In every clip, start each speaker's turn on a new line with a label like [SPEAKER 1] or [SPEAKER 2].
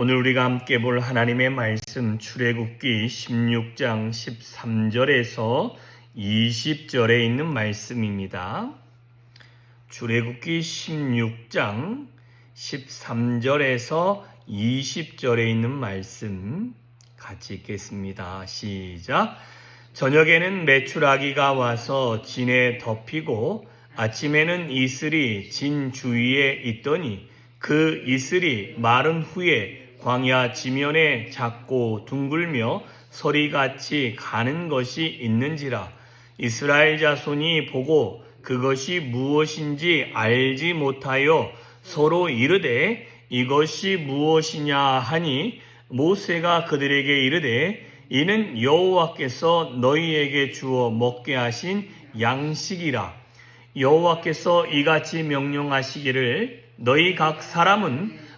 [SPEAKER 1] 오늘 우리가 함께 볼 하나님의 말씀 출애굽기 16장 13절에서 20절에 있는 말씀입니다. 출애굽기 16장 13절에서 20절에 있는 말씀 같이 읽겠습니다. 시작. 저녁에는 메추라기가 와서 진에 덮이고 아침에는 이슬이 진 주위에 있더니 그 이슬이 마른 후에 광야 지면에 작고 둥글며 서리같이 가는 것이 있는지라. 이스라엘 자손이 보고 그것이 무엇인지 알지 못하여 서로 이르되 이것이 무엇이냐 하니 모세가 그들에게 이르되 이는 여호와께서 너희에게 주어 먹게 하신 양식이라. 여호와께서 이같이 명령하시기를 너희 각 사람은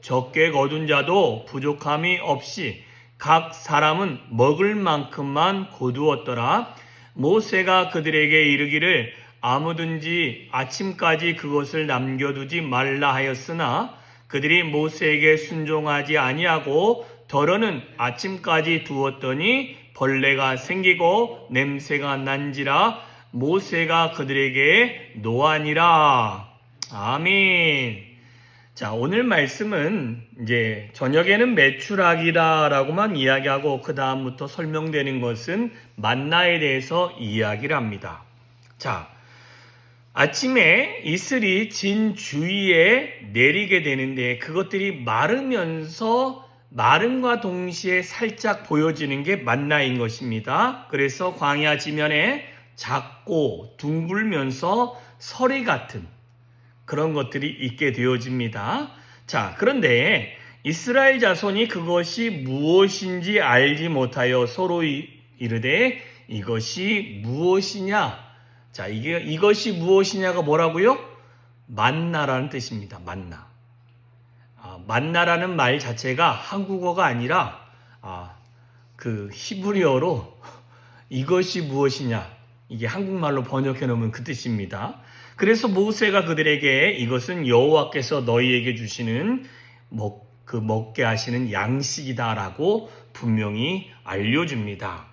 [SPEAKER 1] 적게 거둔 자도 부족함이 없이 각 사람은 먹을 만큼만 거두었더라. 모세가 그들에게 이르기를 아무든지 아침까지 그것을 남겨두지 말라 하였으나 그들이 모세에게 순종하지 아니하고 덜어는 아침까지 두었더니 벌레가 생기고 냄새가 난지라 모세가 그들에게 노하니라. 아멘. 자, 오늘 말씀은 이제 저녁에는 매출하기라라고만 이야기하고 그 다음부터 설명되는 것은 만나에 대해서 이야기를 합니다. 자, 아침에 이슬이 진 주위에 내리게 되는데 그것들이 마르면서 마름과 동시에 살짝 보여지는 게 만나인 것입니다. 그래서 광야 지면에 작고 둥글면서 서리 같은 그런 것들이 있게 되어집니다. 자, 그런데 이스라엘 자손이 그것이 무엇인지 알지 못하여 서로 이르되 이것이 무엇이냐? 자, 이게 이것이 무엇이냐가 뭐라고요? 만나라는 뜻입니다. 만나. 아, 만나라는 말 자체가 한국어가 아니라 아, 그 히브리어로 이것이 무엇이냐 이게 한국말로 번역해 놓으면 그 뜻입니다. 그래서 모세가 그들에게 이것은 여호와께서 너희에게 주시는 먹, 그 먹게 하시는 양식이다라고 분명히 알려줍니다.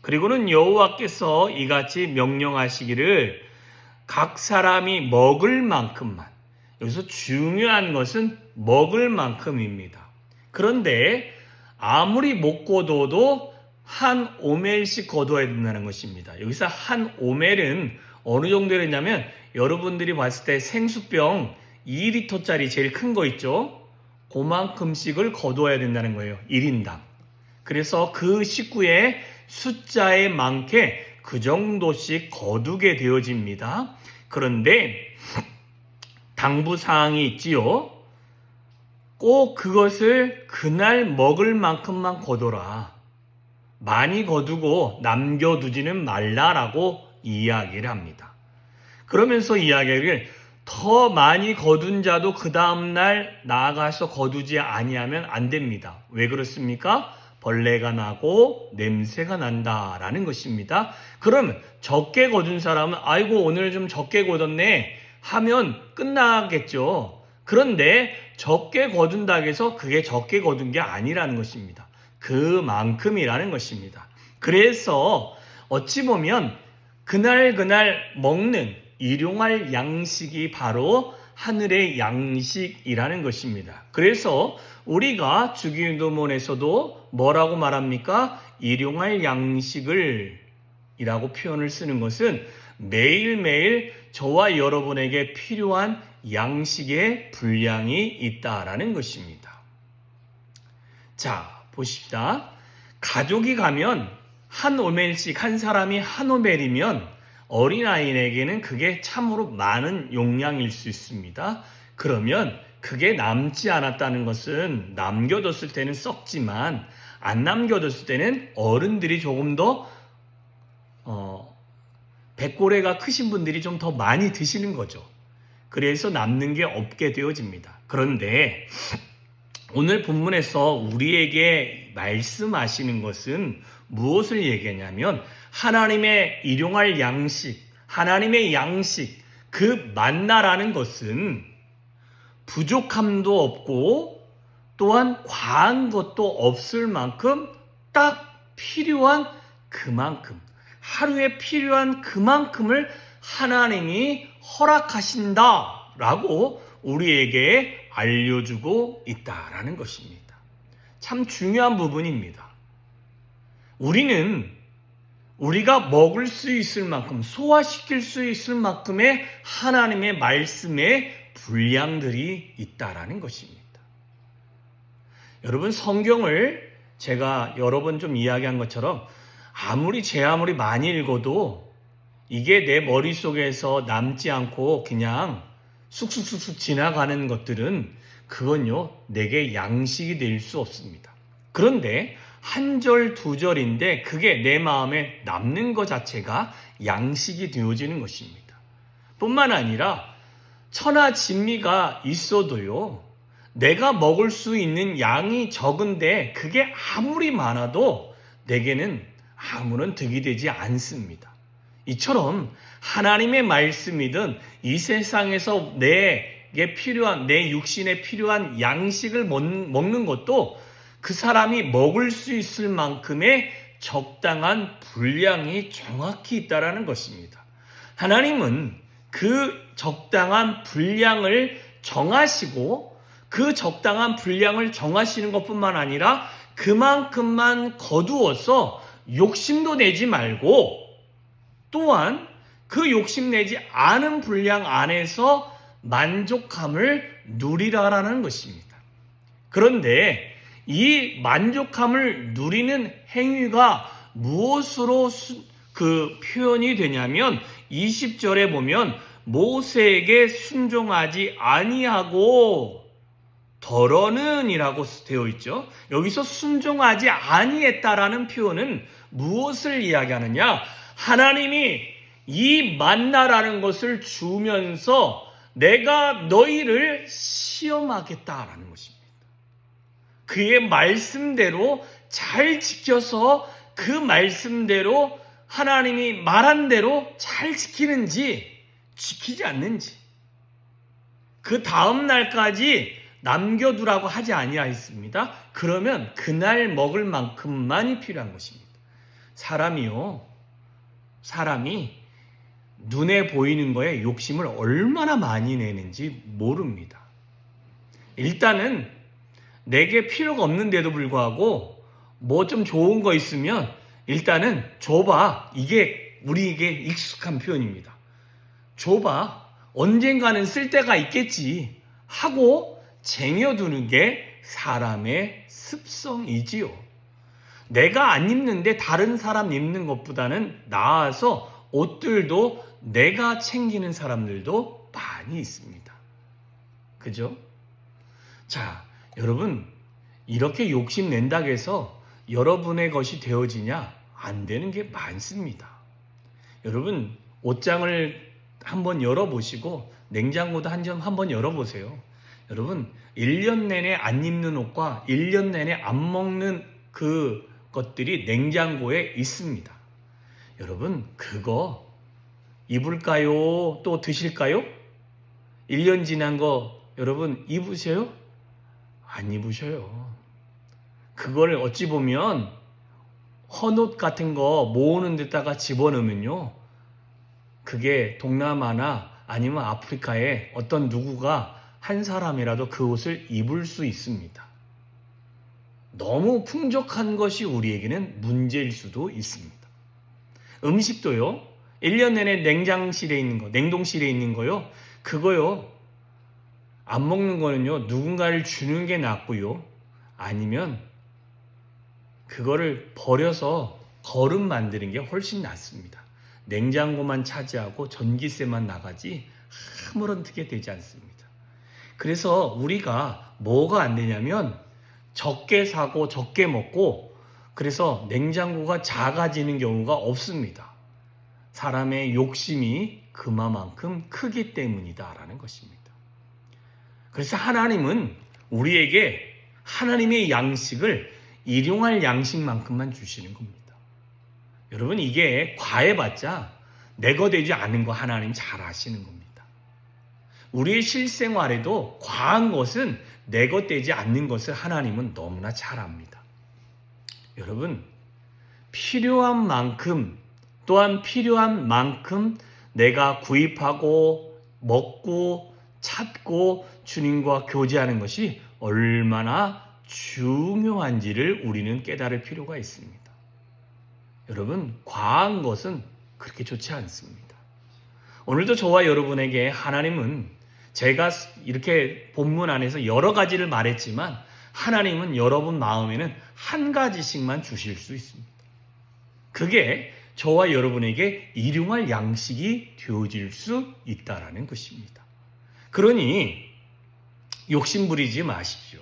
[SPEAKER 1] 그리고는 여호와께서 이같이 명령하시기를 각 사람이 먹을 만큼만 여기서 중요한 것은 먹을 만큼입니다. 그런데 아무리 못 거둬도 한 오멜씩 거둬야 된다는 것입니다. 여기서 한 오멜은 어느 정도였냐면 여러분들이 봤을 때 생수병 2리터짜리 제일 큰 거 있죠? 그만큼씩을 거둬야 된다는 거예요. 1인당. 그래서 그 식구의 숫자에 많게 그 정도씩 거두게 되어집니다. 그런데 당부 사항이 있지요. 꼭 그것을 그날 먹을 만큼만 거둬라. 많이 거두고 남겨두지는 말라라고 이야기를 합니다. 그러면서 이야기를 더 많이 거둔 자도 그 다음날 나아가서 거두지 아니하면 안 됩니다. 왜 그렇습니까? 벌레가 나고 냄새가 난다라는 것입니다. 그러면 적게 거둔 사람은 아이고 오늘 좀 적게 거뒀네 하면 끝나겠죠. 그런데 적게 거둔다 해서 그게 적게 거둔 게 아니라는 것입니다. 그만큼이라는 것입니다. 그래서 어찌 보면 그날 그날 먹는 일용할 양식이 바로 하늘의 양식이라는 것입니다. 그래서 우리가 주기도문에서도 뭐라고 말합니까? 일용할 양식을 이라고 표현을 쓰는 것은 매일매일 저와 여러분에게 필요한 양식의 분량이 있다라는 것입니다. 자, 보십시다. 가족이 가면 한 오멜씩 한 사람이 한 오멜이면 어린아이에게는 그게 참으로 많은 용량일 수 있습니다. 그러면 그게 남지 않았다는 것은 남겨뒀을 때는 썩지만 안 남겨뒀을 때는 어른들이 조금 더 어, 백고래가 크신 분들이 좀 더 많이 드시는 거죠. 그래서 남는 게 없게 되어집니다. 그런데 오늘 본문에서 우리에게 말씀하시는 것은 무엇을 얘기하냐면 하나님의 일용할 양식, 하나님의 양식, 그 만나라는 것은 부족함도 없고 또한 과한 것도 없을 만큼 딱 필요한 그만큼 하루에 필요한 그만큼을 하나님이 허락하신다 라고 우리에게 알려주고 있다라는 것입니다. 참 중요한 부분입니다. 우리는 우리가 먹을 수 있을 만큼 소화시킬 수 있을 만큼의 하나님의 말씀의 분량들이 있다라는 것입니다. 여러분 성경을 제가 여러 번 좀 이야기한 것처럼 아무리 제 아무리 많이 읽어도 이게 내 머릿속에서 남지 않고 그냥 쑥쑥쑥쑥 지나가는 것들은 그건요 내게 양식이 될 수 없습니다. 그런데 한 절, 두 절인데 그게 내 마음에 남는 것 자체가 양식이 되어지는 것입니다. 뿐만 아니라 천하 진미가 있어도요, 내가 먹을 수 있는 양이 적은데 그게 아무리 많아도 내게는 아무런 득이 되지 않습니다. 이처럼 하나님의 말씀이든 이 세상에서 내게 필요한, 내 육신에 필요한 양식을 먹는 것도 그 사람이 먹을 수 있을 만큼의 적당한 분량이 정확히 있다라는 것입니다. 하나님은 그 적당한 분량을 정하시고 그 적당한 분량을 정하시는 것뿐만 아니라 그만큼만 거두어서 욕심도 내지 말고 또한 그 욕심 내지 않은 분량 안에서 만족함을 누리라라는 것입니다. 그런데 이 만족함을 누리는 행위가 무엇으로 수, 그 표현이 되냐면 20절에 보면 모세에게 순종하지 아니하고 덜어는이라고 되어 있죠. 여기서 순종하지 아니했다라는 표현은 무엇을 이야기하느냐? 하나님이 이 만나라는 것을 주면서 내가 너희를 시험하겠다라는 것입니다. 그의 말씀대로 잘 지켜서 그 말씀대로 하나님이 말한 대로 잘 지키는지 지키지 않는지 그 다음 날까지 남겨두라고 하지 아니하였습니다. 그러면 그날 먹을 만큼만이 필요한 것입니다. 사람이요, 사람이 눈에 보이는 거에 욕심을 얼마나 많이 내는지 모릅니다. 일단은 내게 필요가 없는데도 불구하고 뭐 좀 좋은 거 있으면 일단은 줘봐. 이게 우리에게 익숙한 표현입니다. 줘봐. 언젠가는 쓸 때가 있겠지. 하고 쟁여두는 게 사람의 습성이지요. 내가 안 입는데 다른 사람 입는 것보다는 나아서 옷들도 내가 챙기는 사람들도 많이 있습니다. 그죠? 자, 여러분, 이렇게 욕심 낸다고 해서 여러분의 것이 되어지냐? 안 되는 게 많습니다. 여러분, 옷장을 한번 열어보시고 냉장고도 한 점 한번 열어보세요. 여러분, 1년 내내 안 입는 옷과 1년 내내 안 먹는 그 것들이 냉장고에 있습니다. 여러분, 그거 입을까요? 또 드실까요? 1년 지난 거 여러분 입으세요? 안 입으셔요. 그걸 어찌 보면 헌옷 같은 거 모으는 데다가 집어넣으면요. 그게 동남아나 아니면 아프리카에 어떤 누구가 한 사람이라도 그 옷을 입을 수 있습니다. 너무 풍족한 것이 우리에게는 문제일 수도 있습니다. 음식도요, 1년 내내 냉장실에 있는 거, 냉동실에 있는 거요, 그거요, 안 먹는 거는요, 누군가를 주는 게 낫고요, 아니면 그거를 버려서 거름 만드는 게 훨씬 낫습니다. 냉장고만 차지하고 전기세만 나가지 아무런 득이 되지 않습니다. 그래서 우리가 뭐가 안 되냐면 적게 사고 적게 먹고 그래서 냉장고가 작아지는 경우가 없습니다. 사람의 욕심이 그만큼 크기 때문이다라는 것입니다. 그래서 하나님은 우리에게 하나님의 양식을 일용할 양식만큼만 주시는 겁니다. 여러분 이게 과해봤자 내거 되지 않은 거 하나님 잘 아시는 겁니다. 우리의 실생활에도 과한 것은 내것 되지 않는 것을 하나님은 너무나 잘 압니다. 여러분 필요한 만큼 또한 필요한 만큼 내가 구입하고 먹고 찾고 주님과 교제하는 것이 얼마나 중요한지를 우리는 깨달을 필요가 있습니다. 여러분, 과한 것은 그렇게 좋지 않습니다. 오늘도 저와 여러분에게 하나님은 제가 이렇게 본문 안에서 여러 가지를 말했지만 하나님은 여러분 마음에는 한 가지씩만 주실 수 있습니다. 그게 저와 여러분에게 일용할 양식이 되어질 수 있다라는 것입니다. 그러니 욕심 부리지 마십시오.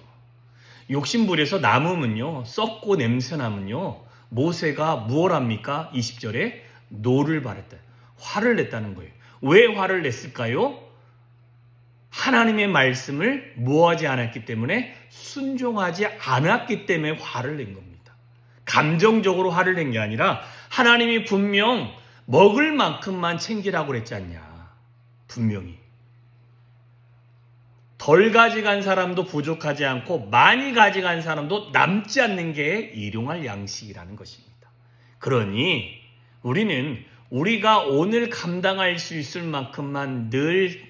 [SPEAKER 1] 욕심 부려서 남으면요, 썩고 냄새 나면요, 모세가 무엇 합니까? 20절에 노를 바랬다. 화를 냈다는 거예요. 왜 화를 냈을까요? 하나님의 말씀을 모하지 않았기 때문에 순종하지 않았기 때문에 화를 낸 겁니다. 감정적으로 화를 낸 게 아니라 하나님이 분명 먹을 만큼만 챙기라고 그랬지 않냐. 분명히. 덜 가져간 사람도 부족하지 않고 많이 가져간 사람도 남지 않는 게 일용할 양식이라는 것입니다. 그러니 우리는 우리가 오늘 감당할 수 있을 만큼만 늘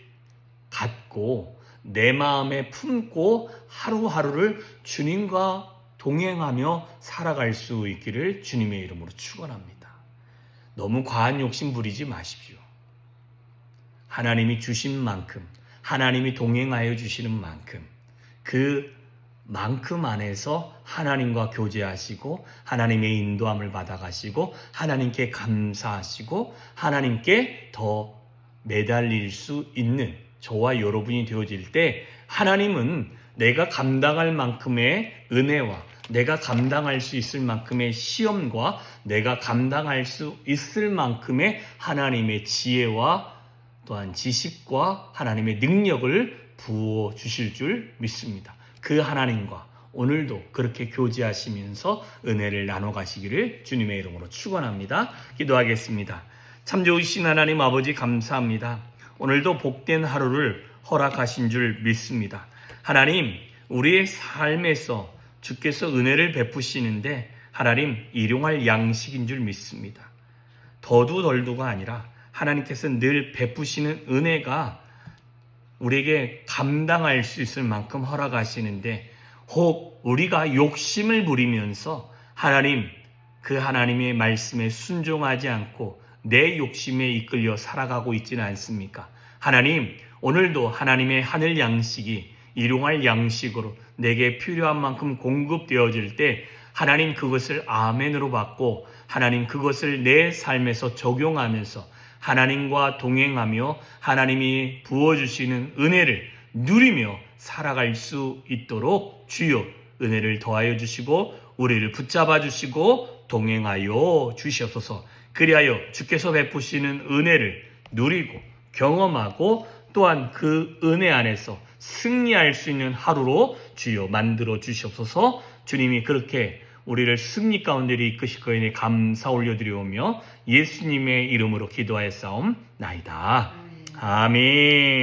[SPEAKER 1] 갖고 내 마음에 품고 하루하루를 주님과 동행하며 살아갈 수 있기를 주님의 이름으로 축원합니다. 너무 과한 욕심 부리지 마십시오. 하나님이 주신 만큼 하나님이 동행하여 주시는 만큼 그 만큼 안에서 하나님과 교제하시고 하나님의 인도함을 받아가시고 하나님께 감사하시고 하나님께 더 매달릴 수 있는 저와 여러분이 되어질 때 하나님은 내가 감당할 만큼의 은혜와 내가 감당할 수 있을 만큼의 시험과 내가 감당할 수 있을 만큼의 하나님의 지혜와 또한 지식과 하나님의 능력을 부어 주실 줄 믿습니다. 그 하나님과 오늘도 그렇게 교제하시면서 은혜를 나눠 가시기를 주님의 이름으로 축원합니다. 기도하겠습니다. 참 좋으신 하나님 아버지 감사합니다. 오늘도 복된 하루를 허락하신 줄 믿습니다. 하나님, 우리의 삶에서 주께서 은혜를 베푸시는데 하나님 일용할 양식인 줄 믿습니다. 더도 덜도가 아니라 하나님께서 늘 베푸시는 은혜가 우리에게 감당할 수 있을 만큼 허락하시는데 혹 우리가 욕심을 부리면서 하나님 그 하나님의 말씀에 순종하지 않고 내 욕심에 이끌려 살아가고 있지는 않습니까? 하나님 오늘도 하나님의 하늘 양식이 일용할 양식으로 내게 필요한 만큼 공급되어질 때 하나님 그것을 아멘으로 받고 하나님 그것을 내 삶에서 적용하면서 하나님과 동행하며 하나님이 부어주시는 은혜를 누리며 살아갈 수 있도록 주여 은혜를 더하여 주시고 우리를 붙잡아 주시고 동행하여 주시옵소서. 그리하여 주께서 베푸시는 은혜를 누리고 경험하고 또한 그 은혜 안에서 승리할 수 있는 하루로 주여 만들어 주시옵소서. 주님이 그렇게 우리를 승리 가운데 이끄실 거니 감사 올려드리오며 예수님의 이름으로 기도하여 싸움 나이다. 아멘.